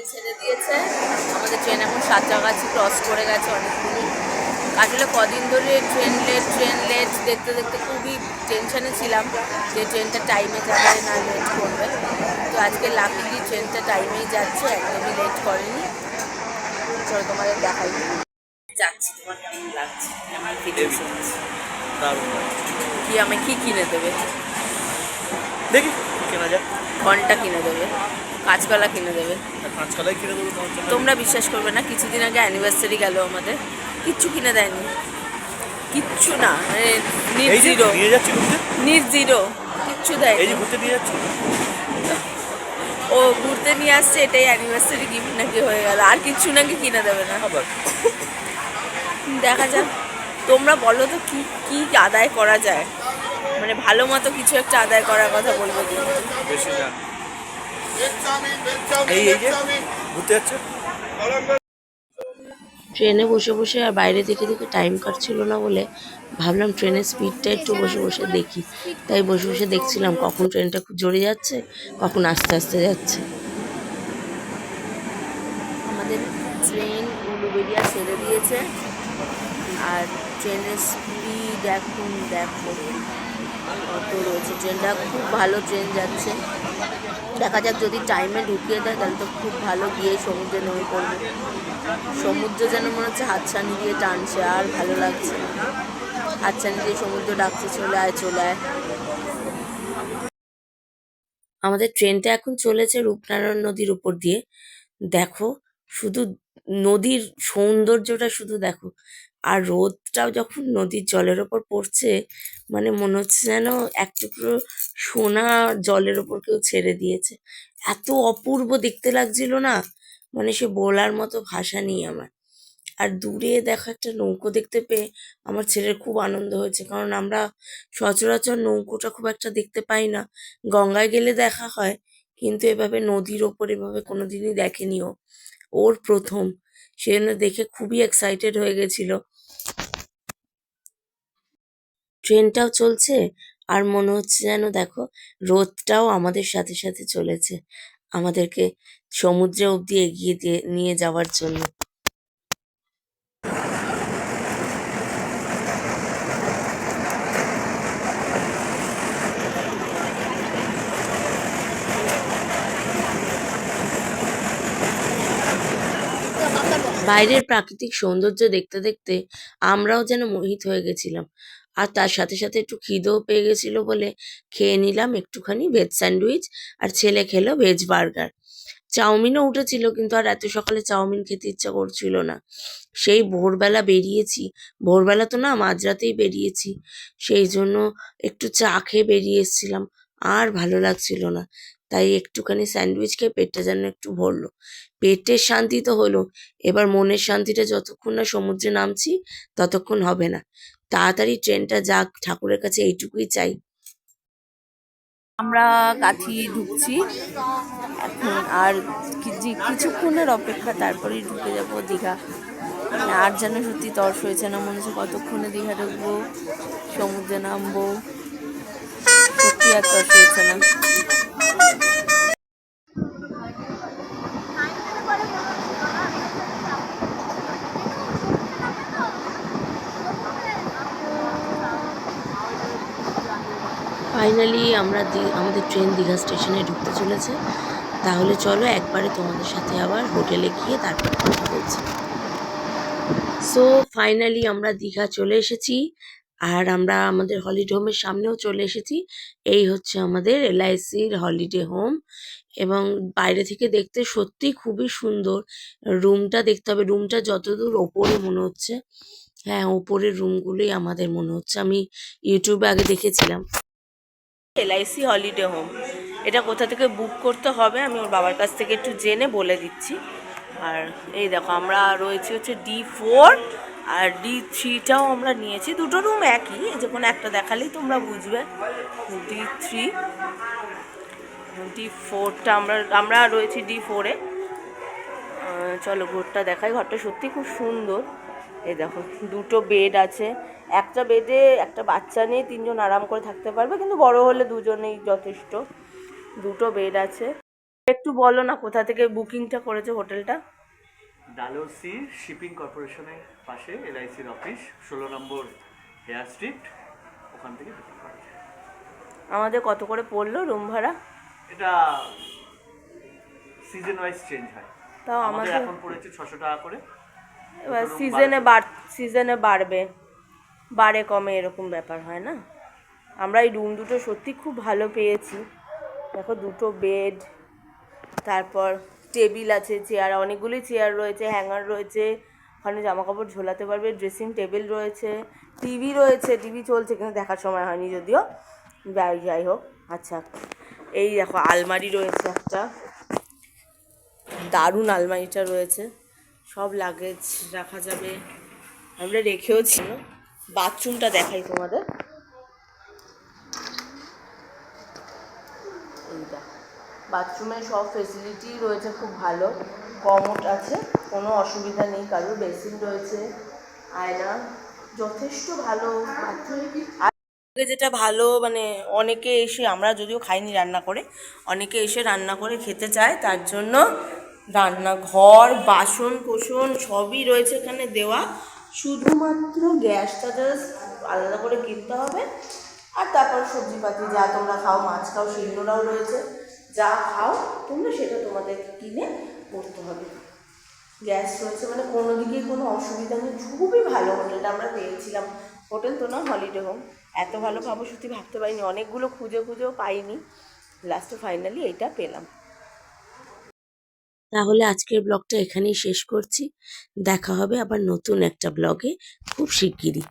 Train ছেড়ে দিয়েছে। আমাদের ট্রেন এখন সাতটাগাছি ক্রস করে গেছে অনেকগুলি। আসলে কদিন ধরে ট্রেন লেট ট্রেন লেট দেখতে দেখতে খুবই টেনশনে ছিলাম যে ট্রেনটা টাইমে যাবে না লেট করবে। তো আজকে লাকিলি ট্রেনটা টাইমেই যাচ্ছে একদমই লেট করেনি। চলো তোমাদের দেখাই। যাচ্ছি তোমার কেমন লাগছে? আমার কি আমি কি কিনে দেবে? দেখি কেনা যায়। ঘণ্টা কিনে দেবে। কাঁচকলা কিনে দেবে। কাঁচকলাই কিনে দেবো তোমরা বিশ্বাস করবে না কিছুদিন আগে অ্যানিভার্সারি গেল আমাদের। কিচ্ছু কিনে দেয়নি। কিচ্ছু না মানে নির এই যে জিরো নিয়ে যাচ্ছি ঘুরতে? নির জিরো কিচ্ছু এই দেয়নি যে ঘুরতে নিয়ে যাচ্ছি। ও ঘুরতে নিয়ে আসছে এটাই অ্যানিভার্সারি গিফট নাকি হয়ে গেল। আর কিচ্ছু নাকি কিনে দেবে না। দেখা যাক। তোমরা বলো তো কি কি আদায় করা যায়? মানে ভালো মতো কিছু একটা আদায় করার কথা বলব কিন্তু। বেশি না এই এই যে ঘুরতে যাচ্ছে? ট্রেনে বসে বসে আর বাইরে থেকে থেকে টাইম কাটছিল না বলে ভাবলাম ট্রেনের স্পিডটা একটু বসে বসে দেখি। তাই বসে বসে দেখছিলাম কখন ট্রেনটা খুব জোরে যাচ্ছে কখন আস্তে আস্তে যাচ্ছে। আমাদের ট্রেন উলুবেরিয়া ছেড়ে দিয়েছে। আর ট্রেনের স্পিড এখন দেখো কত রয়েছে। ট্রেনটা খুব ভালো ট্রেন যাচ্ছে। দেখা যাক যদি টাইমে ঢুকিয়ে দেয়, তাহলে তো খুব ভালো গিয়ে সমুদ্রে নেমে পড়বে। সমুদ্র যেন মনে হচ্ছে হাতছানি দিয়ে টানছে, আর ভালো লাগছে হাতছানি দিয়ে সমুদ্র ডাকছে, চলে আয় চলে আয়। আমাদের ট্রেনটা এখন চলেছে রূপনারায়ণ নদীর উপর দিয়ে। দেখো, শুধু নদীর সৌন্দর্যটা শুধু দেখো। আর রোদটাও যখন নদীর জলের ওপর পড়ছে মানে মনে হচ্ছে যেন এক টুকরো সোনা জলের ওপর কেউ ছেড়ে দিয়েছে। এত অপূর্ব দেখতে লাগছিল না? মানে সে বলার মতো ভাষা নেই আমার। আর দূরে দেখো একটা নৌকো দেখতে পেয়ে আমার ছেলের খুব আনন্দ হয়েছে, কারণ আমরা সচরাচর নৌকোটা খুব একটা দেখতে পাই না। গঙ্গায় গেলে দেখা হয়, কিন্তু এভাবে নদীর ওপর এভাবে কোনোদিনই দেখেনি ও। ওর প্রথম। সে জন্য দেখে খুবই এক্সাইটেড হয়ে গেছিল। ট্রেনটাও চলছে আর মনে হচ্ছে যেন দেখো রোদটাও আমাদের সাথে সাথে চলেছে। আমাদেরকে সমুদ্রে অবধি এগিয়ে দিয়ে নিয়ে যাওয়ার জন্য। বাইরের প্রাকৃতিক সৌন্দর্য দেখতে দেখতে আমরাও যেন মোহিত হয়ে গেছিলাম। আর তার সাথে সাথে একটু খিদেও পেয়ে গেছিল বলে খেয়ে নিলাম একটুখানি ভেজ স্যান্ডউইচ আর ছেলে খেলো ভেজ বার্গার চাউমিনও উঠেছিল কিন্তু আর এত সকালে চাউমিন খেতে ইচ্ছা করছিল না। সেই ভোরবেলা বেরিয়েছি, ভোরবেলা তো না মাঝরাতেই বেরিয়েছি, সেই জন্য একটু চা খেয়ে বেরিয়ে এসেছিলাম। আর ভালো লাগছিল না। তাই একটুখানি স্যান্ডউইচ খেয়ে পেটটা যেন একটু ভরলো। পেটের শান্তি তো হলো, এবার মনের শান্তিটা যতক্ষণ না সমুদ্রে নামছি, ততক্ষণ হবে না। তাড়াতাড়ি ট্রেনটা যাক, ঠাকুরের কাছে এইটুকুই চাই। আমরা কাঠি ঢুকছি। এখন আর কিছুক্ষণের অপেক্ষা, তারপরেই ঢুকে যাব দীঘা। আর যেন সত্যি তর্স হয়েছে না মনে হচ্ছে কতক্ষণে দীঘা ঢুকবো, সমুদ্রে নামবো। ফাইনালি আমরা আমাদের ট্রেন দীঘা স্টেশনে ঢুকতে চলেছে। তাহলে চলো একবারে তোমাদের সাথে আবার হোটেলে গিয়ে তারপর কথা বলছি। সো ফাইনালি আমরা দীঘা চলে এসেছি। আর আমরা আমাদের হলিডে হোমের সামনেও চলে এসেছি। এই হচ্ছে আমাদের এলআইসির হলিডে হোম এবং বাইরে থেকে দেখতে সত্যি খুবই সুন্দর। রুমটা দেখতে হবে, রুমটা যতদূর ওপরে মনে হচ্ছে হ্যাঁ ওপরের রুমগুলোই আমাদের মনে হচ্ছে। আমি ইউটিউবে আগে দেখেছিলাম। এলআইসি হলিডে হোম এটা কোথা থেকে বুক করতে হবে আমি ওর বাবার কাছ থেকে একটু জেনে বলে দিচ্ছি। আর এই দেখো, আমরা রয়েছি হচ্ছে ডি ফোর আর ডি থ্রিটাও আমরা নিয়েছি। দুটো রুম একই যে কোনো একটা দেখালেই তোমরা বুঝবে। ডি থ্রি ডি ফোরটা আমরা আমরা রয়েছি ডি ফোরে চলো ঘরটা দেখাই। ঘরটা সত্যি খুব সুন্দর। এই দেখো, দুটো বেড আছে। একটা বেডে একটা বাচ্চা নিয়ে তিনজন আরাম করে থাকতে পারবে, কিন্তু বড় হলে দুজনেই যথেষ্ট। দুটো বেড আছে। একটু বলো না, কোথা থেকে বুকিংটা করেছে হোটেলটা শিপিং পাশে এলআইসির অফিস ষোলো নম্বর হেয়ার স্ট্রিট ওখান থেকে বুকিং করা যায়। আমাদের কত করে পড়ল রুম ভাড়া? এটা সিজন ওয়াইজ চেঞ্জ হয়। তাও আমাদের এখন পড়েছে ছশো টাকা করে। এবার সিজনে বাড় সিজনে বাড়বে। বাড়ে কমে এরকম ব্যাপার হয় না? আমরা এই রুম দুটো সত্যি খুব ভালো পেয়েছি। দেখো দুটো বেড তারপর টেবিল আছে চেয়ার অনেকগুলি চেয়ার রয়েছে হ্যাঙ্গার রয়েছে ওখানে জামা কাপড় ঝোলাতে পারবে ড্রেসিং টেবিল রয়েছে টিভি রয়েছে টিভি চলছে কিন্তু দেখার সময় হয়নি যদিও। যাই যাই হোক আচ্ছা। এই দেখো, আলমারি রয়েছে একটা। দারুণ আলমারিটা রয়েছে। সব লাগেজ রাখা যাবে। আমরা রেখেও ছিল বাথরুমটা দেখাই তোমাদের। এইটা বাথরুমে সব ফেসিলিটি রয়েছে, খুব ভালো। কমোড আছে, কোনো অসুবিধা নেই কারোর বেসিন রয়েছে, আয়না, যথেষ্ট ভালো। যেটা ভালো মানে অনেকে এসে, আমরা যদিও খাইনি রান্না করে, অনেকে এসে রান্না করে খেতে চায়, তার জন্য রান্নাঘর, বাসন কোসন সবই রয়েছে এখানে দেওয়া। শুধুমাত্র গ্যাসটা জাস্ট আলাদা করে কিনতে হবে, আর তারপর সবজিপাতি যা তোমরা খাও, মাছ খাও সেগুলোরাও রয়েছে। যা খাও, তোমরা সেটা তোমাদের কিনে করতে হবে। গ্যাস রয়েছে মানে কোনো দিকে কোনো অসুবিধা নেই, খুবই ভালো হোটেলটা আমরা পেয়েছিলাম। হোটেল তো না হলিডে হোম এত ভালো পাবো সত্যি ভাবতে পারিনি, অনেকগুলো খুঁজে খুঁজেও পাইনি। লাস্টে ফাইনালি এইটা পেলাম। তাহলে আজকের ব্লগটা এখানেই শেষ করছি। দেখা হবে আবার নতুন একটা ব্লগে খুব শিগগিরই।